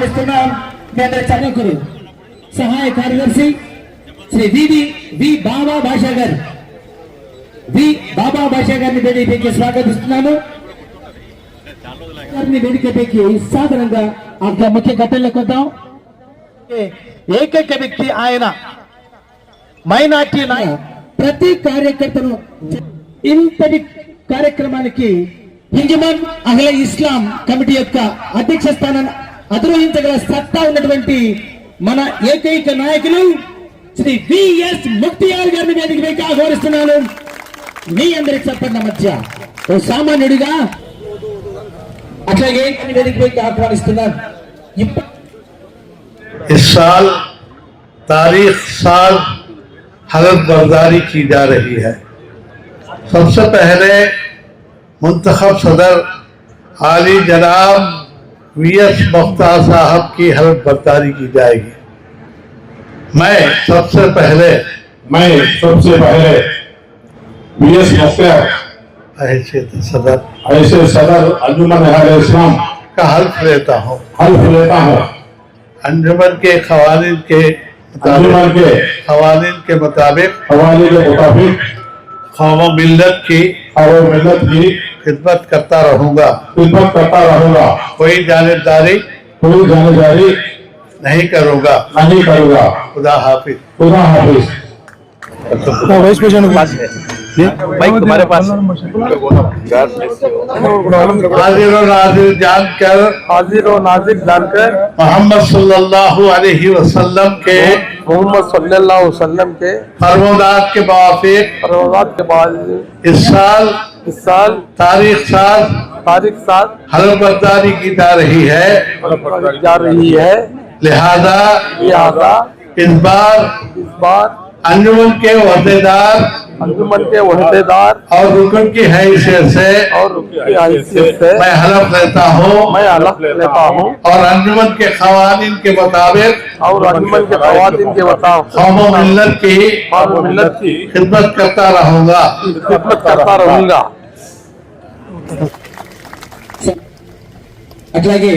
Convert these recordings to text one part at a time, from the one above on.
ఆహ్వానిస్తున్నాం మీ అందరి చదువుకురు సహాయ కార్యదర్శి శ్రీ వివి వి బాబా భాషా గారు వి బాబా భాషా గారిని వేదికపైకి స్వాగతిస్తున్నాము. గారిని వేదికపైకి సాధారణంగా ఆ ముఖ్య ఘట్టంలోకి వద్దాం. ఏకైక వ్యక్తి ఆయన మైనార్టీ ప్రతి కార్యకర్తను ఇంతటి కార్యక్రమానికి హింజమాన్ అహ్ల ఇస్లాం కమిటీ యొక్క అధ్యక్ష స్థానాన్ని అధిరోహించగల సత్తా ఉన్నటువంటి మన ఏకైక నాయకులు శ్రీ విఎస్ ముక్తియార్ గారిని వేదిక పైకి ఆహ్వానిస్తున్నాను మీ అందరికి చెప్పండి మధ్య ఓ సామాన్యుడిగా అట్లాగే వేదిక పైకి ఆహ్వానిస్తున్నాను ఇప్ప- इस साल तारीख साल हलफ बर्दारी की जा रही है सबसे पहले मुंतखब सदर आली जनाब वी एस मुख्तार साहब की हलफ बर्दारी की जाएगी। मैं सबसे पहले मैं सबसे पहले बी एस मुख्तार हैसियत सदर ऐसे सदर अंजुमन इस्लाम का हल्फ लेता हूँ। हल्फ लेता हूँ। अंजुमन के खवानीन के अंजुमन के खवानीन के मुताबिक हवाले के मुताबिक कौम व मिल्लत की और मिलत की खिदमत करता रहूँगा। खिदमत करता रहूँगा। कोई जानबदारी कोई जानकारी नहीं करूँगा। नहीं करूँगा। खुदा हाफिज। खुदा हाफिज। भाई तुम्हारे पास हाजिर और नाजिर जानकर हाजिर और नाजिर जानकर मोहम्मद सल्लल्लाहु अलैहि वसल्लम के मोहम्मद सल्लल्लाहु अलैहि वसल्लम के फरमोदात के मुआफिक के बाद इस साल इस साल तारीख साल तारीख सात हलफ बर्दारी की जा रही है। जा रही है। लिहाजा लिहाजा इस बार इस बार अंजुमन के अहदेदार अंजुमन के वहदेदार और रुकन की हैसियत से और की हैसियत से मैं हलफ लेता हूँ। मैं हलफ लेता हूँ। और अंजुमन के खवानीन के मुताबिक और अंजुमन के खवातीन के मुताबिक कौम मिल्लत की और मिल्लत की खिदमत करता रहूँगा। खिदमत करता रहूँगा। అట్లాగే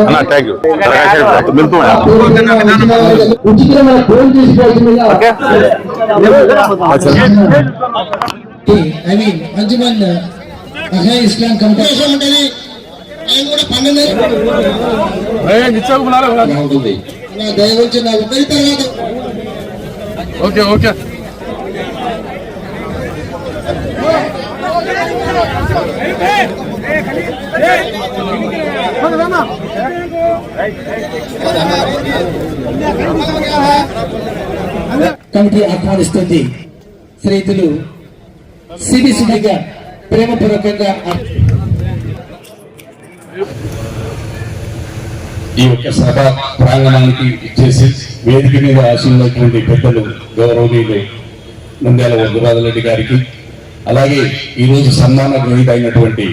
అన్న థ్యాంక్ యూ ఉచితమైన ఫోన్ తీసుకోవాల్సిందిగా I mean Anjuman Ahla Islam committee ఉంటుంది ఆయన కూడా పన్నెండు బాగుంటుంది నా దయ వచ్చి నా ఒకరి తర్వాత. Okay okay. కమిటీ ఆహ్వానిస్తుంది శ్రీతులు సిబి సునీగా ప్రేమపూర్వకంగా ఈ యొక్క సభ ప్రాంగణానికి ఇచ్చేసి వేదిక మీద ఆశీనున్నటువంటి పెద్దలు గౌరవనీయులు నంద్యాల వరదరాజరెడ్డి గారికి అలాగే ఈరోజు సన్మాన గ్రహీత అయినటువంటి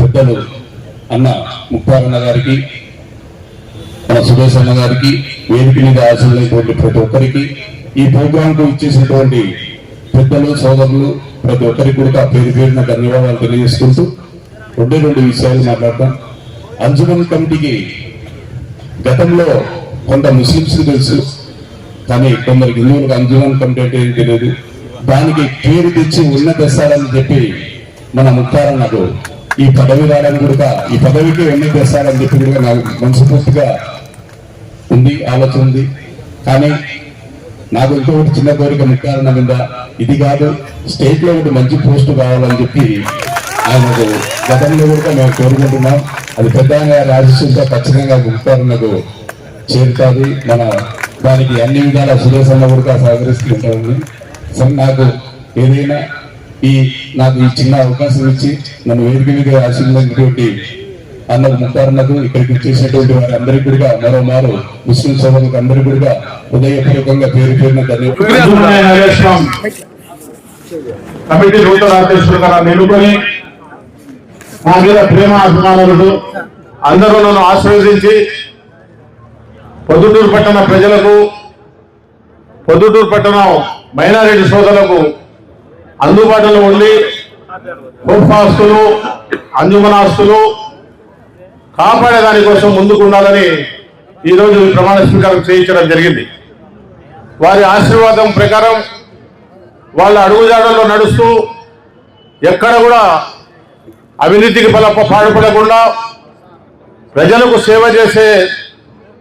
పెద్దలు అన్న ముక్తారన్న గారికి మన సురేష్ అన్న గారికి వేదిక మీద ఆశీనులైనటువంటి ప్రతి ఒక్కరికి ఈ ప్రోగ్రాంకు ఇచ్చేసినటువంటి పెద్దలు సోదరులు ప్రతి ఒక్కరికి కూడా పేరు పేరున ధన్యవాదాలు తెలియజేసుకుంటూ రెండు రెండు విషయాలు మాట్లాడతాం అంజుమన్ కమిటీకి గతంలో కొంత ముస్లింస్ తెలుసు కానీ కొందరికి హిందువులకు అంజుమన్ కమిటీ అంటే ఏం తెలియదు. దానికి పేరు తెచ్చి ఉన్నతిస్తారని చెప్పి మన ముక్తారన్నకు ఈ పదవి రావడం కూడా ఈ పదవికి ఉన్నతిస్తారని చెప్పి కూడా నాకు మనస్ఫూర్తిగా ఉంది ఆలోచన ఉంది. కానీ నాకు ఇంకొకటి చిన్న కోరిక ముక్తారన్న మీద. ఇది కాదు స్టేట్లో ఒకటి మంచి పోస్ట్ కావాలని చెప్పి ఆయనకు గతంలో కూడా మేము కోరుకుంటున్నాం. అది పెద్ద రాజశేష ఖచ్చితంగా ముక్తారన్నకు చేరుతుంది. మన దానికి అన్ని విధాల సురేశన్న కూడా సహకరిస్తుంటారని సరే నాకు ఏదైనా ఈ నాకు ఈ చిన్న అవకాశం ఇచ్చి నన్ను వేదిక మీద ఆశీర్వదించినటువంటి అన్నకు ముక్తారన్నకు ఇక్కడికి వచ్చేసినటువంటి వారందరికీ కూడా మరో మారు ముస్లిం సోదరులకు అందరికీ కూడా హృదయపూర్వకంగా పేరు పేరున ధన్యవాదాలు. కమిటీ నూతన అధ్యక్షులుగా నిలుకొని నా మీద ప్రేమ అభిమానులు అందరూ నన్ను ఆశీర్వదించి పొద్దుటూరు పట్టణ ప్రజలకు పొద్దుటూరు పట్టణం మైనారిటీ సోదరులకు అందుబాటులో ఉండి హోప్ అంజుమనాస్తులు ఆస్తులు కాపాడే దానికోసం ముందుకు ఉండాలని ఈరోజు ప్రమాణ స్వీకారం చేయించడం జరిగింది. వారి ఆశీర్వాదం ప్రకారం వాళ్ళ అడుగుజాడల్లో నడుస్తూ ఎక్కడ కూడా అవినీతికి బల పాడుపడకుండా ప్రజలకు సేవ చేసే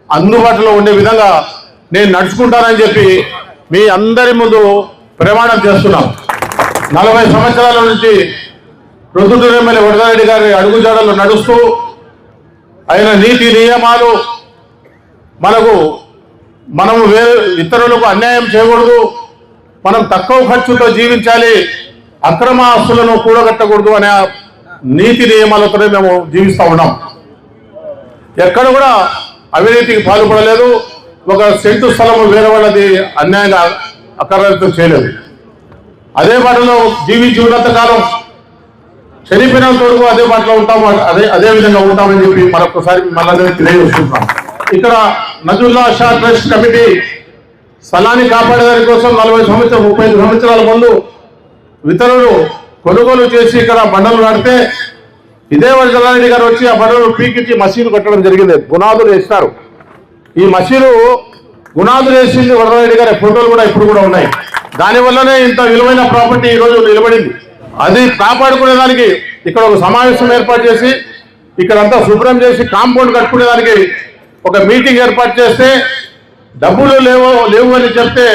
అందుబాటులో ఉండే విధంగా నేను నడుచుకుంటానని చెప్పి మీ అందరి ముందు ప్రమాణం చేస్తున్నాం. నలభై సంవత్సరాల నుంచి ప్రొద్దుటూరు ఎమ్మెల్యే వడదారెడ్డి గారి అడుగుజాడలు నడుస్తూ ఆయన నీతి నియమాలు మనకు మనము వేరే ఇతరులకు అన్యాయం చేయకూడదు మనం తక్కువ ఖర్చుతో జీవించాలి అక్రమ ఆస్తులను కూడగట్టకూడదు అనే నీతి నియమాలతోనే మేము జీవిస్తూ ఉన్నాం. ఎక్కడ కూడా అవినీతికి పాల్పడలేదు. ఒక సెంటు స్థలం వేరే వాళ్ళది అన్యాయంగా అక్రమితం చేయలేదు. అదే బాటలో జీవించి ఉన్నంత కాలం చనిపోయిన వరకు అదే బాటలో ఉంటాము. అదే అదే విధంగా ఉంటామని చెప్పి మరొకసారి మళ్ళీ తెలియజేస్తున్నాం ఇక్కడ నజుల్లా షా ట్రస్ట్ కమిటీ స్థలాన్ని కాపాడేదాని కోసం నలభై సంవత్సరాలు ముప్పై ఐదు సంవత్సరాల ముందు ఇతరులు కొనుగోలు చేసి ఇక్కడ బండలు నడితే ఇదే వరదలారెడ్డి గారు వచ్చి ఆ బండలు పీకిచ్చి మసీదు కట్టడం జరిగింది. గుణాదులు వేస్తారు. ఈ మసీదు గుణాదులు వేసింది వరదలారెడ్డి గారి ఫోటోలు కూడా ఇప్పుడు కూడా ఉన్నాయి. దానివల్లనే ఇంత విలువైన ప్రాపర్టీ ఈ నిలబడింది. అది కాపాడుకునే దానికి ఇక్కడ ఒక సమావేశం ఏర్పాటు చేసి ఇక్కడంతా శుభ్రం చేసి కాంపౌండ్ కట్టుకునే దానికి ఒక మీటింగ్ ఏర్పాటు చేస్తే డబ్బులు లేవు లేవు అని చెప్తే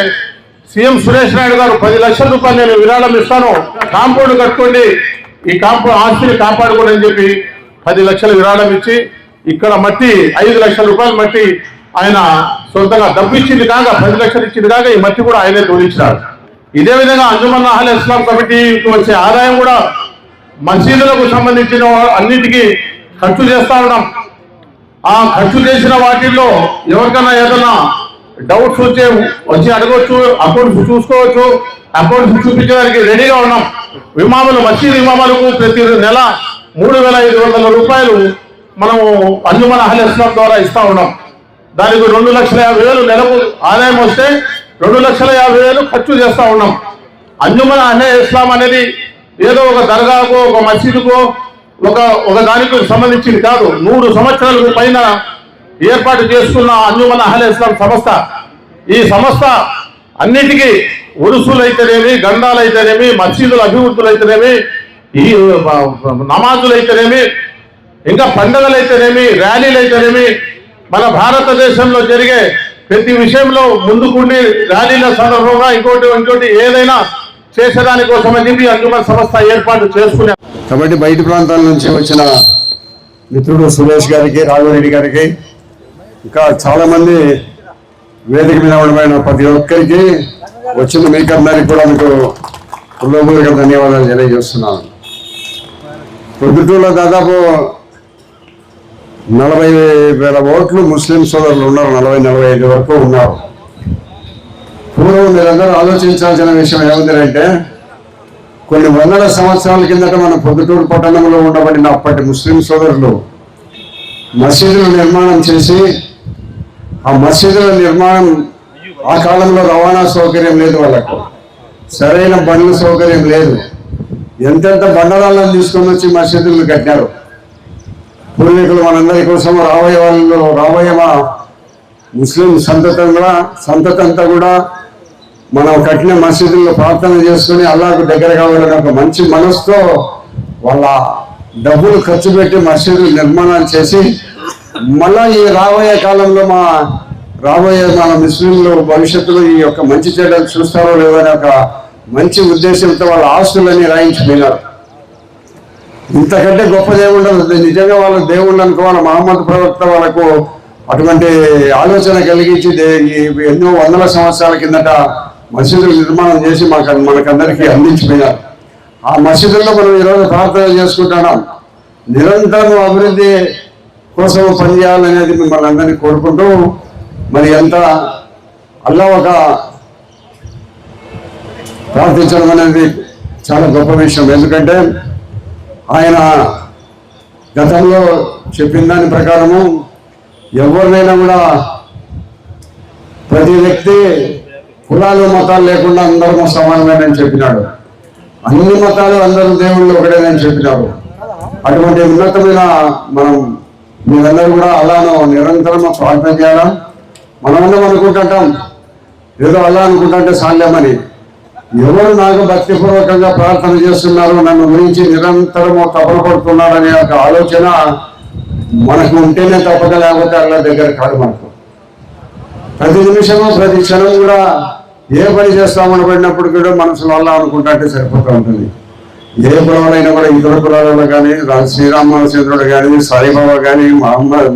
సీఎం సురేష్ నాయుడు గారు పది లక్షల రూపాయలు నేను విరాళం ఇస్తాను. కాంపౌండ్ కట్టుకోండి. ఈ కాంపౌండ్ ఆస్తిని కాపాడుకోండి అని చెప్పి పది లక్షలు విరాళం ఇచ్చి ఇక్కడ మట్టి ఐదు లక్షల రూపాయలు మట్టి ఆయన సొంతంగా డబ్బు ఇచ్చింది కాక పది లక్షలు ఇచ్చింది కాక ఈ మట్టి కూడా ఆయనే తోలించినారు ఇదే విధంగా అంజుమన్ అహల్ ఇస్లాం కమిటీకి వచ్చే ఆదాయం కూడా మసీదులకు సంబంధించిన అన్నిటికీ ఖర్చు చేస్తా ఉన్నాం. ఆ ఖర్చు చేసిన వాటిల్లో ఎవరికైనా ఏదైనా డౌట్స్ వచ్చే వచ్చి అడగవచ్చు అకౌంట్స్ చూసుకోవచ్చు అకౌంట్స్ చూపించడానికి రెడీగా ఉన్నాం. విమాములు మసీద్ విమామాలకు ప్రతి నెల మూడు వేల ఐదు వందల రూపాయలు మనము అంజుమన్ అహల్ ఇస్లాం ద్వారా ఇస్తా ఉన్నాం. దానికి రెండు లక్షల యాభై వేలు నెలకు ఆదాయం వస్తే రెండు లక్షల యాభై వేలు ఖర్చు చేస్తా ఉన్నాం. అంజుమన్ అహే ఇస్లాం అనేది ఏదో ఒక దర్గాకో ఒక మసీదుకో ఒక ఒక దానికి సంబంధించింది కాదు. నూరు సంవత్సరాలకు పైన ఏర్పాటు చేసుకున్న అంజుమన్ అహల్ ఇస్లాం సంస్థ. ఈ సంస్థ అన్నిటికీ ఉరుసులు అయితేనేమి గండాలు అయితేనేమి మసీదుల అభివృద్ధులు అయితేనేమి ఈ నమాజులు అయితేనేమి ఇంకా పండుగలు అయితేనేమి ర్యాలీలు అయితేనేమి మన భారతదేశంలో జరిగే ప్రతి విషయంలో ముందుకుండి ర్యాలీల సందర్భంగా ఇంకోటి ఇంకోటి ఏదైనా చేసేదానికోసం అని చెప్పి అంజుమన్ సంస్థ ఏర్పాటు చేసుకునే కాబట్టి బయట ప్రాంతాల నుంచి వచ్చిన మిత్రుడు సురేష్ గారికి రాఘవరెడ్డి గారికి ఇంకా చాలా మంది వేదిక మీద ఉండమైన ప్రతి ఒక్కరికి వచ్చిన మీకు అందరికి కూడా మీకు హృదయపూర్వక ధన్యవాదాలు తెలియజేస్తున్నాను. పొద్దుటూరులో దాదాపు నలభై వేల ఓట్లు ముస్లిం సోదరులు ఉన్నారు నలభై నలభై ఐదు వరకు ఉన్నారు. పూర్వం మీరందరూ ఆలోచించాల్సిన విషయం ఏమిటంటే కొన్ని వందల సంవత్సరాల కిందట మన పొద్దుటూరు పట్టణంలో ఉండబడిన అప్పటి ముస్లిం సోదరులు మసీదులు నిర్మాణం చేసి ఆ మసీదుల నిర్మాణం ఆ కాలంలో రవాణా సౌకర్యం లేదు వాళ్ళకు. సరైన బండ్ల సౌకర్యం లేదు. ఎంతెంత బండరాళ్ళని తీసుకొని వచ్చి మసీదులు కట్టారు పూర్వీకులు మనందరి కోసం రాబోయే వాళ్ళు రాబోయే మా ముస్లిం సంతతంగా సంతతంతా కూడా మనం కట్టిన మసీదుల్లో ప్రార్థన చేసుకుని అల్లాకు దగ్గర కావాలని ఒక మంచి మనసుతో వాళ్ళ డబ్బులు ఖర్చు పెట్టి మసీదులు నిర్మాణాలు చేసి మళ్ళా ఈ రాబోయే కాలంలో మా రాబోయే మన ముస్లింలు భవిష్యత్తులో ఈ యొక్క మంచి చెడ్డలు చూస్తారో లేదో అనే ఒక మంచి ఉద్దేశంతో వాళ్ళ ఆస్తులన్నీ రాయించిపోయినారు ఇంతకంటే గొప్ప దేవుడు నిజంగా వాళ్ళ దేవుళ్ళు అనుకోవాలి. మహమ్మద్ ప్రవక్త వాళ్ళకు అటువంటి ఆలోచన కలిగించి ఎన్నో వందల సంవత్సరాల కిందట మసీదులు నిర్మాణం చేసి మాకు మనకందరికీ అందించిపోయినారు. ఆ మసీదుల్లో మనం ఈరోజు ప్రార్థన చేసుకుంటున్నాం. నిరంతరం అభివృద్ధి కోసం పనిచేయాలనేది మిమ్మల్ని అందరినీ కోరుకుంటూ మరి ఎంత అల్లా ఒక ప్రార్థించడం అనేది చాలా గొప్ప విషయం. ఎందుకంటే ఆయన గతంలో చెప్పిన దాని ప్రకారము ఎవరినైనా కూడా ప్రతి వ్యక్తి కులాలు మతాలు లేకుండా అందరము సమానమేనని చెప్పినాడు. అన్ని మతాలు అందరూ దేవుళ్ళు ఒకటేనని చెప్పినారు. అటువంటి ఉన్నతమైన మనం మీరందరూ కూడా అలాను నిరంతరం ప్రార్థన చేయాలా? మనమందరం అనుకుంటుంటాం ఏదో అలా అనుకుంటుంటే సాధ్యమని. ఎవరు నాకు భక్తిపూర్వకంగా ప్రార్థన చేస్తున్నారు నన్ను గురించి నిరంతరము తపలు పడుతున్నారనే ఒక ఆలోచన మనకు ఉంటేనే తప్పక లేకపోతే అల్లా దగ్గర కాదు మనకు. ప్రతి నిమిషము ప్రతి క్షణం కూడా ఏ పని చేస్తామనబడినప్పుడు కూడా మనసులో అల్లా అనుకుంటుంటే సరిపోతూ ఉంటుంది. ఏ కులంలో కూడా ఇతర కులాలలో కానీ రా- శ్రీరామచంద్రుడు కానీ సాయిబాబా కానీ మహమ్మద్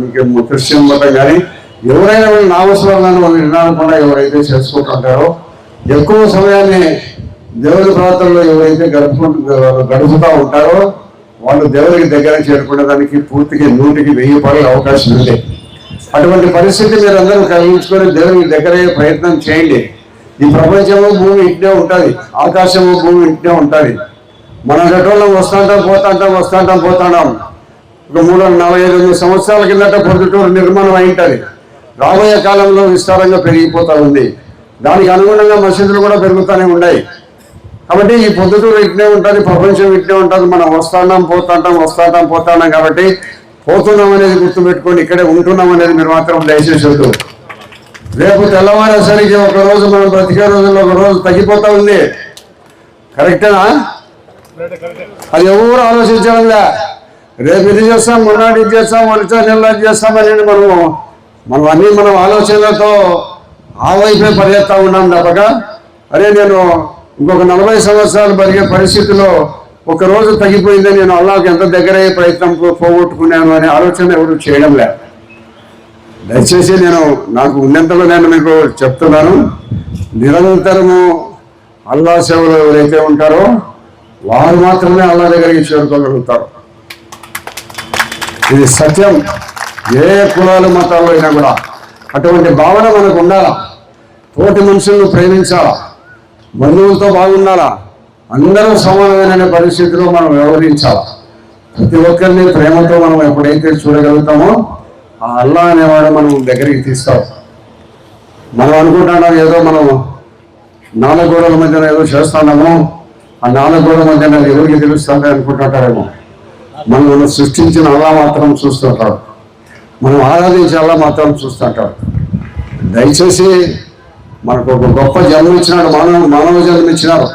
క్రిస్టియన్ మతం కానీ ఎవరైనా వీళ్ళు నామస్మరణను వినాలకుండా ఎవరైతే చేసుకుంటుంటారో ఎక్కువ సమయాన్ని దేవుని ప్రాంతంలో ఎవరైతే గడుపు గడుపుతూ ఉంటారో వాళ్ళు దేవుడికి దగ్గర చేరుకునేదానికి పూర్తిగా నూటికి వెయ్యి పడే అవకాశం ఉంది. అటువంటి పరిస్థితి మీరు అందరూ కలిగించుకొని దేవునికి దగ్గరయ్యే ప్రయత్నం చేయండి. ఈ ప్రపంచము భూమి ఇంటే ఉంటుంది ఆకాశము భూమి ఇంటే ఉంటుంది. మనం గతంలో వస్తుంటాం పోతుంటాం వస్తుంటాం పోతుంటాం. ఒక మూడు నలభై ఐదు సంవత్సరాల కిందట పొద్దుటూరు నిర్మాణం అయింటది. రాబోయే కాలంలో విస్తారంగా పెరిగిపోతూ ఉంది. దానికి అనుగుణంగా మసీదులు కూడా పెరుగుతూనే ఉన్నాయి. కాబట్టి ఈ పొద్దుటూరు ఇట్నే ఉంటుంది ప్రపంచం ఇట్నే ఉంటుంది. మనం వస్తాంటాం పోతుంటాం వస్తాంటాం పోతాంటాం కాబట్టి పోతున్నాం అనేది గుర్తుపెట్టుకొని ఇక్కడే ఉంటున్నాం అనేది మీరు మాత్రం దయచేసి వద్దు. రేపు తెల్లవారేసరికి ఒక రోజు మనం బ్రతికే రోజుల్లో ఒక రోజు తగ్గిపోతూ ఉంది. కరెక్టేనా? అది ఎవరు ఆలోచించడంలే. రేపు ఇది చేస్తాం మొన్నటి ఇది చేస్తాం వచ్చే నెల ఇది చేస్తామని మనము మనం అన్ని మనం ఆలోచనలతో ఆ వైపే పరిగెత్తా ఉన్నాం తప్పక అరే నేను ఇంకొక నలభై సంవత్సరాలు బతికే పరిస్థితిలో ఒక రోజు తగ్గిపోయిందని నేను అల్లాకి ఎంత దగ్గరయ్యే ప్రయత్నం పోగొట్టుకున్నాను అనే ఆలోచన ఎవరు చేయడం లేదు దయచేసి నేను నాకు ఉన్నంతలో నేను మీకు చెప్తున్నాను. నిరంతరము అల్లా సేవలు ఎవరైతే ఉంటారో వారు మాత్రమే అల్లా దగ్గరికి చేరుకోగలుగుతారు ఇది సత్యం. ఏ కులాలు మతాలు అయినా కూడా అటువంటి భావన మనకు ఉండాలా? తోటి మనుషులను ప్రేమించాలా? బంధువులతో బాగుండాలా? అందరూ సమానమైన పరిస్థితిలో మనం వ్యవహరించాలా? ప్రతి ఒక్కరిని ప్రేమతో మనం ఎప్పుడైతే చూడగలుగుతామో ఆ అల్లా అనేవాడు మనం దగ్గరికి తీస్తాం మనం అనుకుంటున్నాం ఏదో మనం నాలుగు గోడల మధ్యన ఏదో చేస్తున్నాము ఆ నాలుగు గోడల మధ్యన ఎవరికి తెలుస్తుంది అనుకుంటుంటారేమో. మనం మనం సృష్టించిన అలా మాత్రం చూస్తుంటాడు మనం ఆరాధించే అలా మాత్రం చూస్తుంటాడు దయచేసి మనకు ఒక గొప్ప జన్మ ఇచ్చినాడు మానవ మానవ జన్మ ఇచ్చినారు.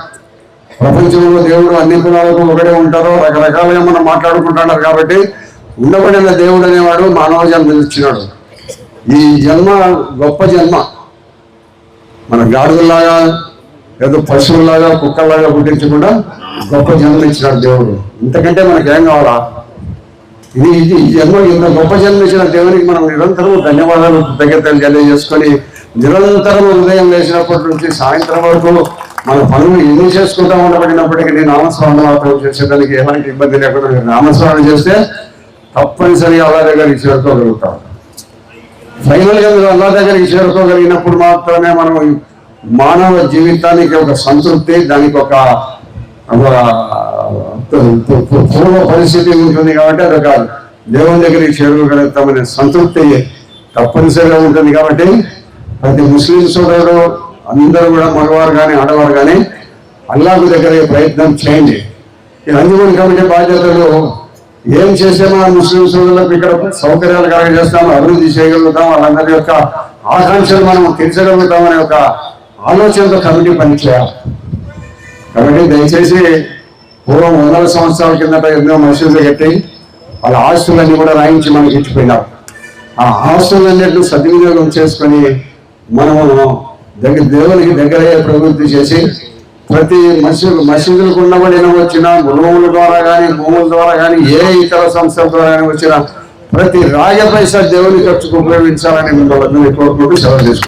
ప్రపంచంలో దేవుడు అన్ని కులాలకు ఒకడే ఉంటారో రకరకాలుగా మనం మాట్లాడుకుంటున్నారు కాబట్టి ఉండబడిన దేవుడు అనేవాడు మానవ జన్మ ఇచ్చినాడు. ఈ జన్మ గొప్ప జన్మ. మన గాడులాగా ఏదో పశువులాగా కుక్కల్లాగా పుట్టించకుండా గొప్ప జన్మ ఇచ్చినాడు దేవుడు. ఇంతకంటే మనకి ఏం కావాలా? ఇది ఇది జన్మ ఇంత గొప్ప జన్మ ఇచ్చిన దేవునికి మనం నిరంతరం ధన్యవాదాలు కృతజ్ఞతలు తెలియజేసుకొని నిరంతరం ఉదయం లేచినప్పటి నుంచి సాయంత్రం వరకు మన పనులు ఎన్ని చేసుకుంటా ఉండబడినప్పటికీ నేను నామస్మరణ మాత్రం చేసేదానికి ఎలాంటి ఇబ్బంది లేకుండా మీరు నామస్మరణ చేస్తే తప్పనిసరిగా అల్లా దగ్గరికి చేరుకోగలుగుతాం. ఫైనల్గా మీరు అల్లా దగ్గరికి చేరుకోగలిగినప్పుడు మాత్రమే మనం మానవ జీవితానికి ఒక సంతృప్తి దానికి ఒక పూర్వ పరిస్థితి ఉంటుంది కాబట్టి అదొక దేవుని దగ్గరికి చేరుకోగలుగుతామనే సంతృప్తి తప్పనిసరిగా ఉంటుంది కాబట్టి ప్రతి ముస్లిం సోదరుడు అందరూ కూడా మగవారు కానీ ఆడవారు కానీ అల్లాకు దగ్గర ప్రయత్నం చేయండి. ఈ అందుకని కాబట్టి బాధ్యతలు ఏం చేసామో ముస్లిం సోదరులకు ఇక్కడ సౌకర్యాలు కలగజేస్తాము అభివృద్ధి చేయగలుగుతాం వాళ్ళందరి యొక్క ఆకాంక్షలు మనం తీర్చగలుగుతామనే ఒక ఆలోచనతో కమిటీ పనిచేయాలి కాబట్టి దయచేసి పూర్వం వందల సంవత్సరాల కిందట ఎన్నో మసీదులు కట్టి వాళ్ళ ఆస్తులన్నీ కూడా రాయించి మనకి ఇచ్చిపోయినారు ఆ ఆస్తులన్నింటినీ సద్వినియోగం చేసుకొని మనము దగ్గర దేవునికి దగ్గరయ్యే ప్రవృత్తి చేసి ప్రతి మసీదు మసీదులకు ఉండబడిన వచ్చిన గుణముల ద్వారా కానీ భూముల ద్వారా కానీ ఏ ఇతర సంస్థల ద్వారా కానీ వచ్చిన ప్రతి రాజ పైసా దేవుని ఖర్చుకు ఉపయోగించాలని మిమ్మల్ని కోరుకుంటూ సెలవు తీసుకుంటాం.